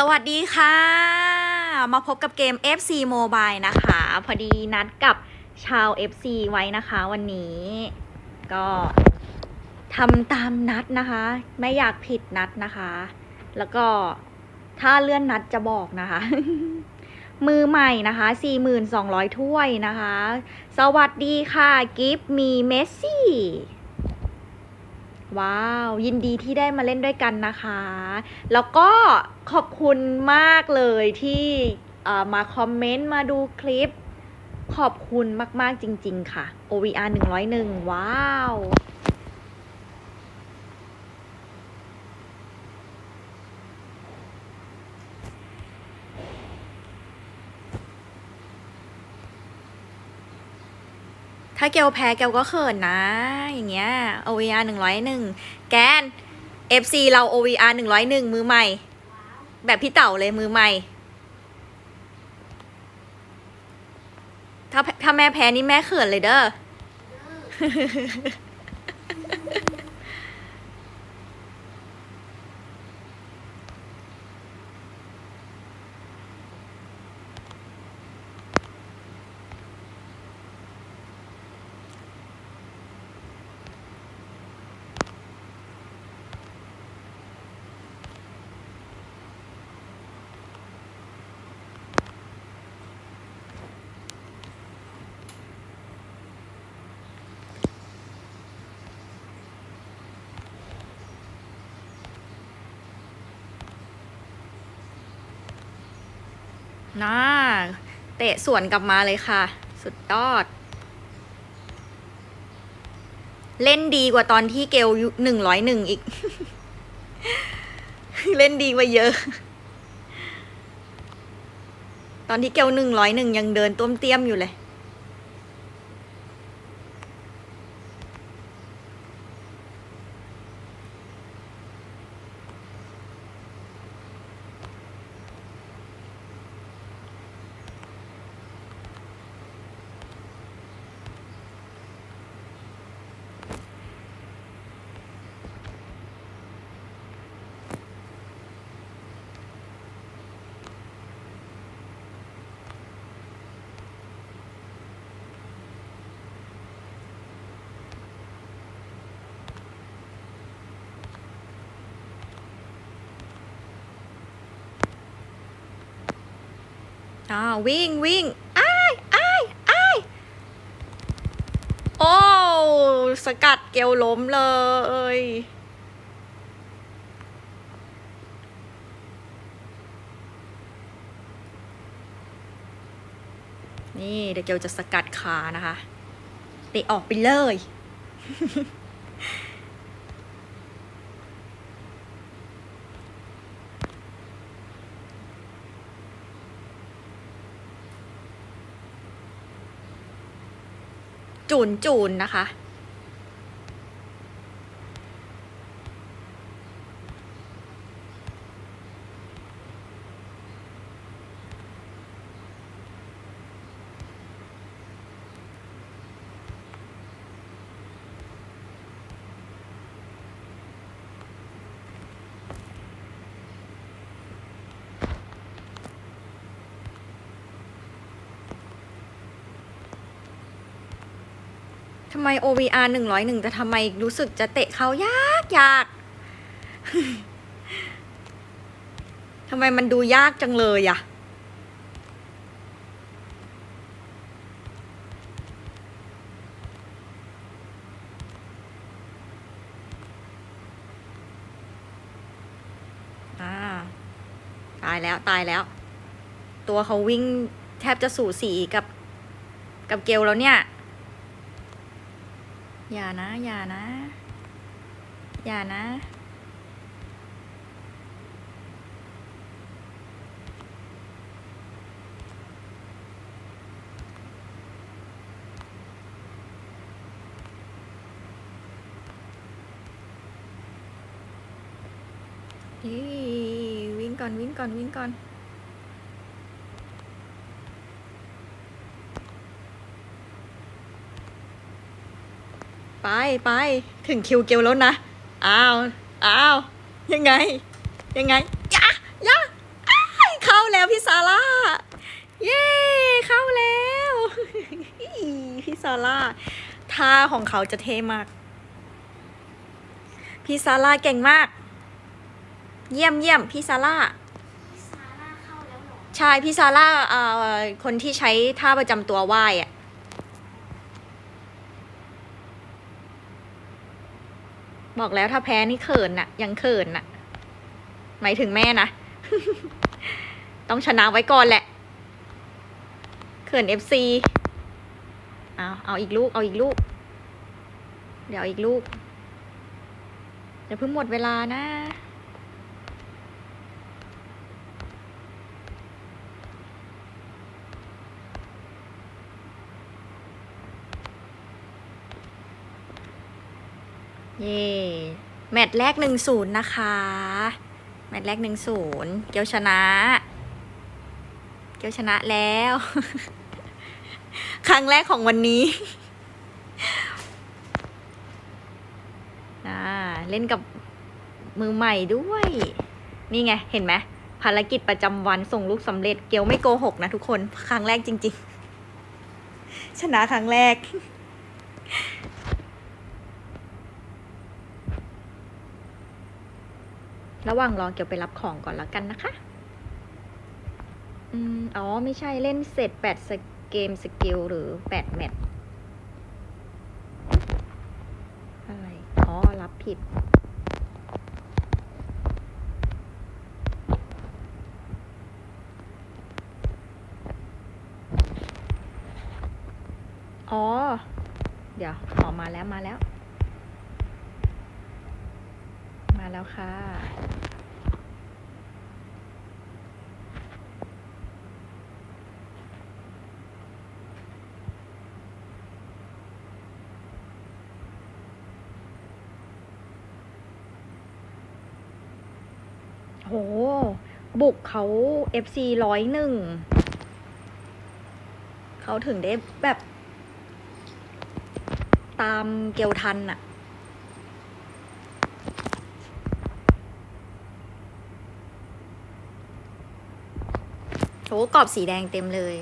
สวัสดีค่ะ มาพบกับเกม FC Mobile นะคะ พอดีนัดกับชาว FC ไว้นะคะวันนี้ ก็ทำตามนัดนะคะ ไม่อยากผิดนัดนะคะ แล้วก็ถ้าเลื่อนนัดจะบอกนะคะ มือใหม่นะคะ 4,200 ถ้วยนะคะ สวัสดีค่ะ กิฟมีเมสซี่ ว้าว ยินดีที่ได้มาเล่นด้วยกันนะคะ แล้วก็ขอบคุณมากเลยที่มาคอมเมนต์มาดูคลิป ขอบคุณมาก ๆ จริง ๆ ค่ะ OVR 101 ว้าว ถ้าเกลแพ้เกลก็เขินนะ อย่างเงี้ย OVR 101แกน FC เรา OVR 101มือใหม่ แบบพี่เต่าเลยมือใหม่ ถ้าถ้าแม่แพ้นี่แม่เขินเลยเด้อ น่าเตะสวนกลับมาเลยค่ะ สุดยอด เล่นดีกว่าตอนที่เกลหนึ่งร้อยหนึ่งอีก เล่นดีกว่าเยอะ ตอนที่เกลหนึ่งร้อยหนึ่งยังเดินต้มเตี้ยมอยู่เลย อ่าวิ่งวิ่งอ้ายอ้ายอ้ายโอ้สกัดเกลล้มเลย นี่เดี๋ยวเกลจะสกัดขานะคะเตะออกไปเลย จูนจูนนะคะ ทำไม OVR หนึ่งร้อยหนึ่งแต่ทำไมรู้สึกจะเตะเขายากยากทำไมมันดูยากจังเลยอะอ่าตายแล้วตายแล้ว ตัวเขาวิ่งแทบจะสู่สีกับ กับเกลแล้วเนี่ย อย่านะ อย่านะ อย่านะ นี่วิ่งก่อนวิ่งก่อนวิ่งก่อน ไปไปถึงคิวเกลแล้วนะ อ้าว อ้าว ยังไง ยังไงยะยะเข้าแล้วพี่ซาร่า เย้เข้าแล้ว พี่ซาร่าท่าของเขาจะเทมาก พี่ซาร่าเก่งมาก เยี่ยมเยี่ยมพี่ซาร่าใช่พี่ซาร่าเอ่อคนที่ใช้ท่าประจำตัวไหว้อะ บอกแล้วถ้าแพ้นี่เขินน่ะ ยังเขินน่ะ หมายถึงแม่นะ ต้องชนะไว้ก่อนแหละ เขินเอฟซีเอาเอาอีกลูก เอาอีกลูก เดี๋ยวอีกลูกอย่าเพิ่งหมดเวลานะ เย่แมตช์แรกหนึ่งศูนย์นะคะ แมตช์แรกหนึ่งศูนย์เกียวชนะ เกียวชนะแล้ว ครั้งแรกของวันนี้อ่าเล่นกับมือใหม่ด้วย นี่ไง เห็นไหมภารกิจประจำวันส่งลูกสำเร็จเกียวไม่โกหกนะทุกคน ครั้งแรกจริง ๆ ชนะครั้งแรก ระหว่างรอเกี่ยวไปรับของก่อนแล้วกันนะคะ อืม อ๋อ ไม่ใช่เล่นเสร็จแปดสเกมสกิลหรือแปดแมตช์อะไร อ๋อ รับผิด อ๋อ เดี๋ยวออกมาแล้วมาแล้ว มาแล้วค่ะ โห บุกเขา FC ร้อยหนึ่ง เขาถึงได้แบบ ตามเกลทันอะโหกรอบสีแดงเต็มเลย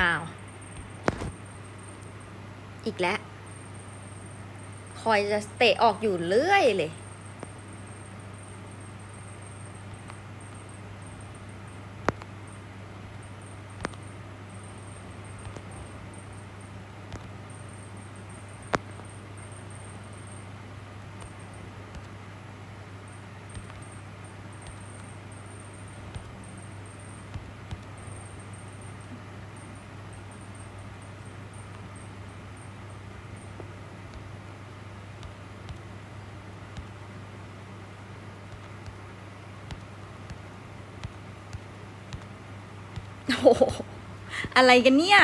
อ้าว อีกแล้ว คอยจะเตะออกอยู่เรื่อยเลย โอ้โหอะไรกันเนี่ย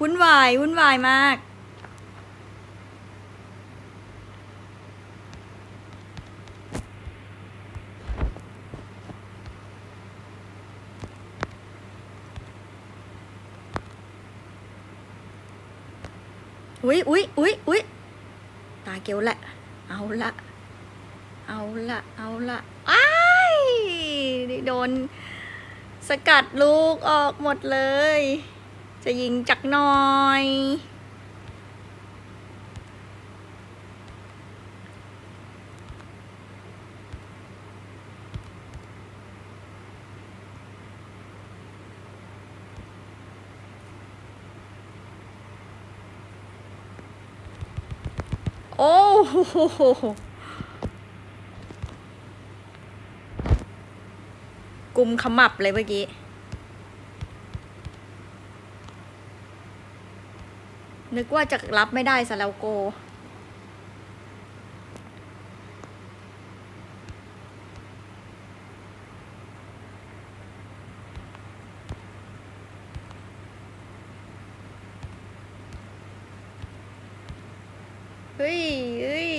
วุ่นวายวุ่นวายมาก อุ๊ยอุ๊ยอุ๊ยอุ๊ยตาเกียวแหละ เอาละ เอาละ เอาละอ้ายโดน สกัดลูกออกหมดเลย จะยิงจักหน่อย โอ้โห กุมขมับเลยเมื่อกี้ นึกว่าจะรับไม่ได้ซะแล้วโก เฮ้ยเฮ้ย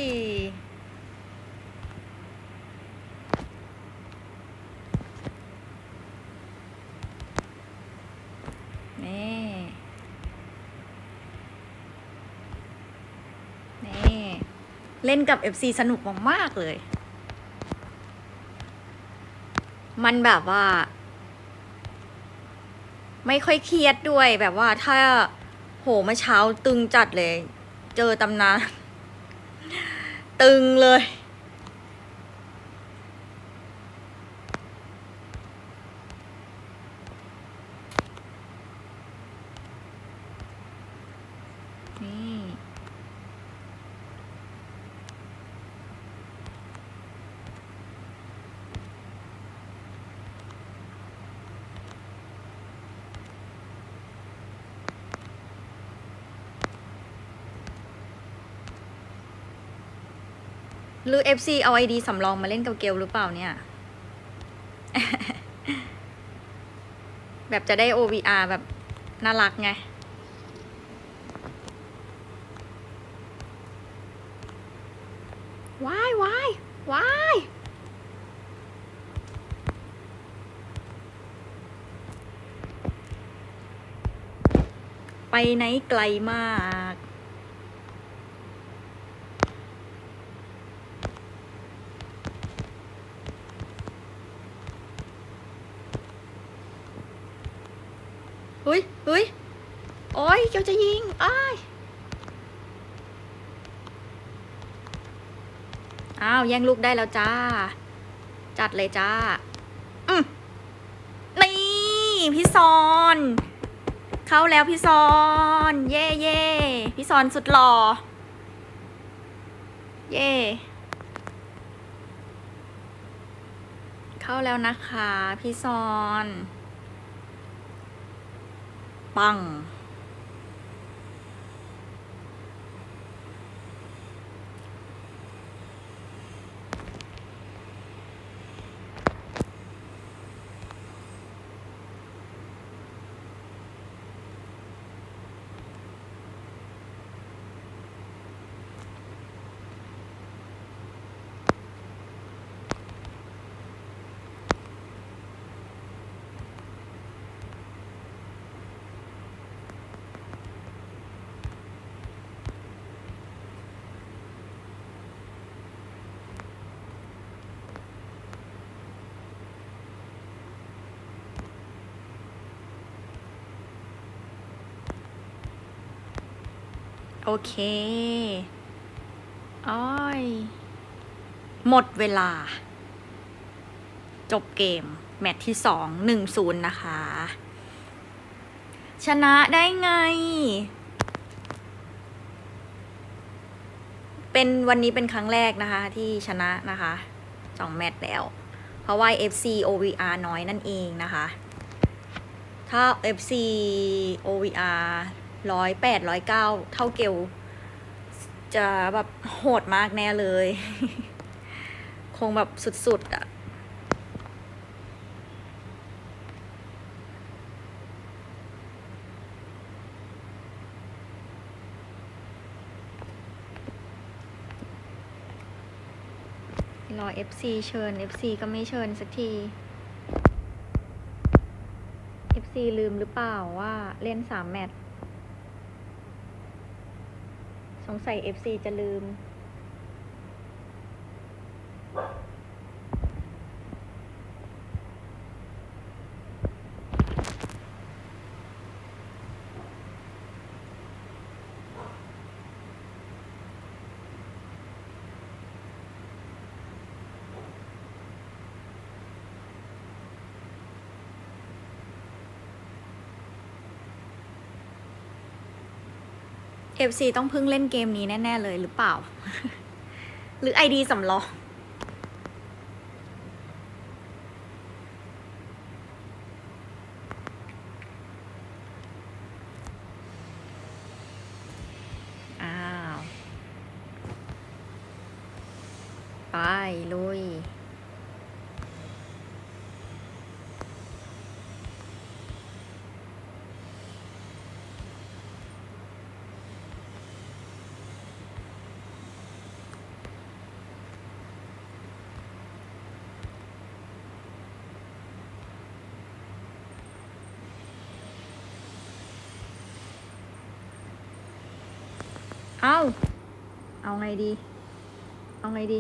เล่นกับ FC สนุกมากๆเลย มันแบบว่า ไม่ค่อยเครียดด้วยแบบว่าถ้าโหเมื่อเช้าตึงจัดเลย เจอตำนาน ตึงเลย นี่ หรือ FC เอาไอดีสำรองมาเล่นกับเกลหรือเปล่าเนี่ย แบบจะได้ OVR แบบน่ารักไง ว้ายว้ายว้ายไปไหนไกลมาก เฮ้ยเฮ้ย โอ้ยเจะยิงอ้ายอ้าวแย่งลูกได้แล้วจ้า จัดเลยจ้า อืมนี่พี่ซอน เข้าแล้วพี่ซอน เย่เย่พี่ซอนสุดหล่อ เย่เข้าแล้วนะคะ พี่ซอน ปัง โอเค อ้อย หมดเวลา จบเกม แมตช์ที่สองหนึ่งศูนย์นะคะ ชนะได้ไง เป็นวันนี้เป็นครั้งแรกนะคะ ที่ชนะนะคะสองแมตช์แล้ว เพราะว่า FC OVR น้อยนั่นเองนะคะ ถ้า FC OVR ร้อยแปดร้อยเก้าเท่าเกลจะแบบโหดมากแน่เลย คงแบบสุดๆอะรอ FC เชิญ FC ก็ไม่เชิญสักที FC ลืมหรือเปล่าว่าเล่นสามแมตช์ สงสัย FC จะลืม FC ต้องพิ่งเล่นเกมนี้แน่ ๆ เลยหรือเปล่า หรือ ID สำรองอ้าวไปลุย เอา เอาไงดี เอาไงดี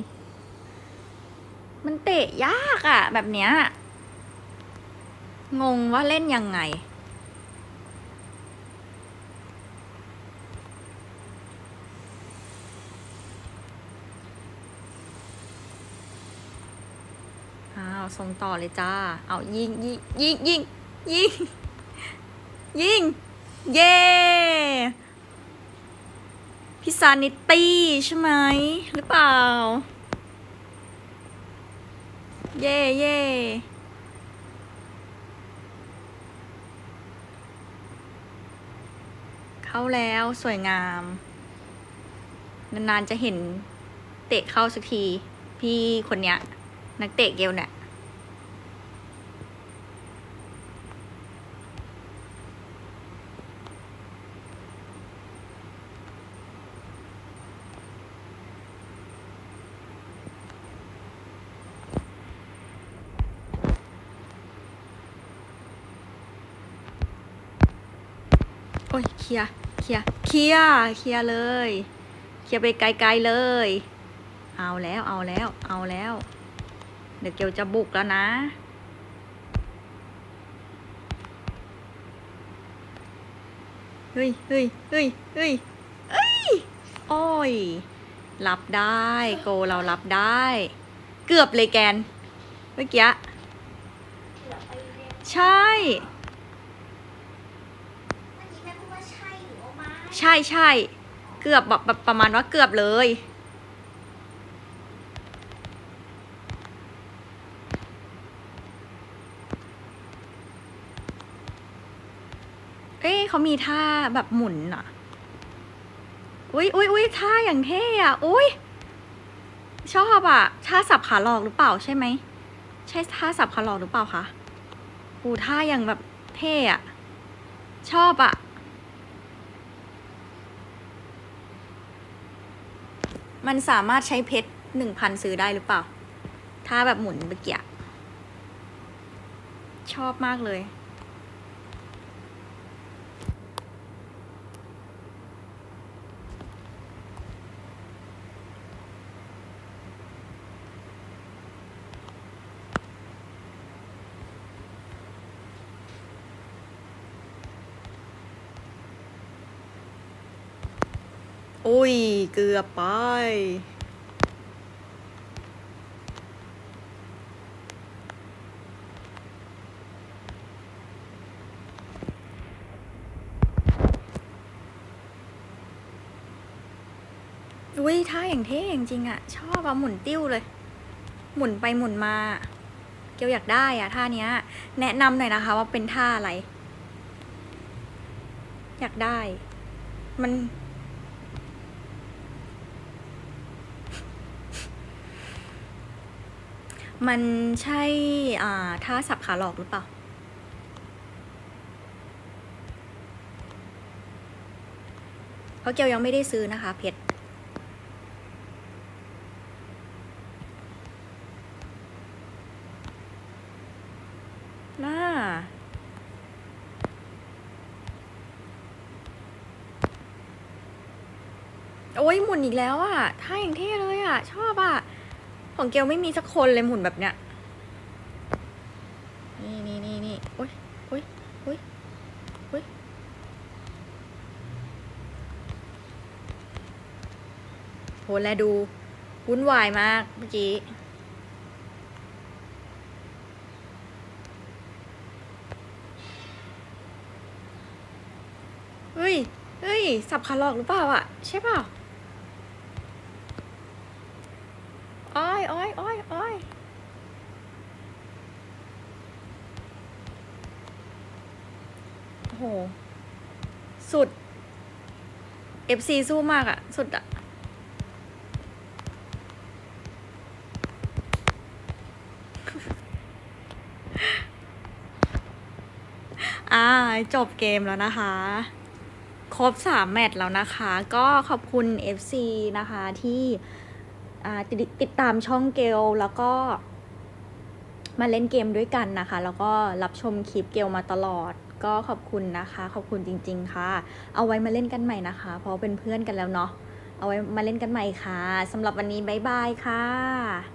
มันเตะยากอะแบบเนี้ย งงว่าเล่นยังไง อ้าว ส่งต่อเลยจ้า เอายิงยิงยิงยิงยิงยิง เย้ พิซานิตี้ใช่ไหมหรือเปล่า เย่เย่เข้าแล้วสวยงาม นานๆจะเห็นเตะเข้าสักที พี่คนเนี้ย นักเตะเกลเนี่ย เคลียเคลียเคลียเคลียเลย เคลียไปไกลๆเลย เอาแล้วเอาแล้ว เอาแล้ว เดี๋ยวเกลจะบุกแล้วนะเฮ้ยเฮ้ยเฮ้ยเฮ้ยเอ้ยโอ้ยรับได้โกเรารับได้ เกือบเลยแกน เมื่อกี้ใช่ เมื่อกี้แม่พูดว่าใช่หรือว่าไม่ ใช่ใช่เกือบแบบแบบประมาณว่าเกือบเลย เอ้ยเขามีท่าแบบหมุนอะ อุ้ยอุ้ยอุ้ยท่าอย่างเท่อะ อุ้ยชอบอะท่าสับขาหลอกหรือเปล่าใช่ไหม ใช่ท่าสับขาหลอกหรือเปล่าคะอูท่าอย่างแบบเท่อะชอบอะ มันสามารถใช้เพชรหนึ่งพันซื้อได้หรือเปล่า ถ้าแบบหมุนเมื่อกี้ชอบมากเลย อุ้ย เกือบไป อุ้ยท่าอย่างเท่จริงอะชอบอะหมุนติ้วเลย หมุนไปหมุนมา เกียวอยากได้อะท่าเนี้ย แนะนำหน่อยนะคะว่าเป็นท่าอะไร อยากได้ มัน มันใช่อ่าท่าสับขาหลอกหรือเปล่า เพราะเกียวยังไม่ได้ซื้อนะคะเพชรน่าโอ้ยหมุนอีกแล้วอะท่าอย่างเท่เลยอะชอบอะ ของเกลไม่มีสักคนเลยหมุนแบบเนี้ย นี่นี่นี่นี่โอ้ยโอ้ยโอ้ยโอ้ยโหแลดู วุ่นวายมากเมื่อกี้เฮ้ย เฮ้ย สับขาหลอกหรือเปล่าอะใช่เปล่า อ้อยอ้อยอ้อยอ้อยโอ้โห สุด FC สู้มากอะสุดอะอ่าจบเกมแล้วนะคะ ครบสามแมตช์แล้วนะคะ ก็ขอบคุณ FC นะคะที่ ติดติดตามช่องเกลแล้วก็มาเล่นเกมด้วยกันนะคะ แล้วก็รับชมคลิปเกลมาตลอด ก็ขอบคุณนะคะ ขอบคุณจริง ๆ ค่ะ เอาไว้มาเล่นกันใหม่นะคะ เพราะเป็นเพื่อนกันแล้วเนาะเอาไว้มาเล่นกันใหม่ค่ะสำหรับวันนี้บ๊ายบายค่ะ